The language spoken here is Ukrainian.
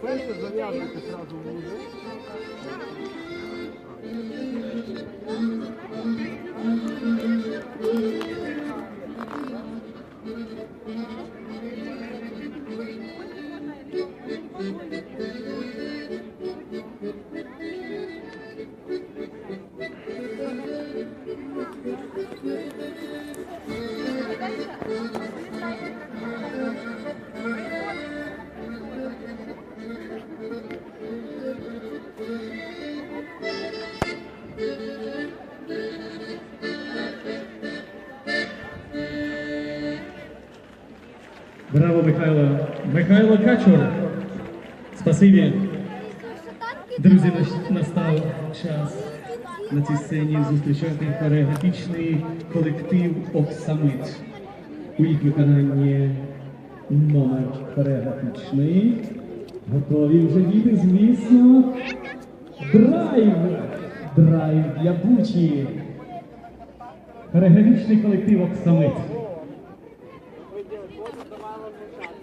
Перше зав'язуйте сразу вузи. Браво, Михайло. Михайло Качур. Спасибі. Друзі, настав час на цій сцені зустрічати хореографічний колектив Оксамит. У їх виконанні номер хореографічний. Готові вже діти, звісно. Драйв! Драйв для Бучі. Хореографічний колектив Оксамит.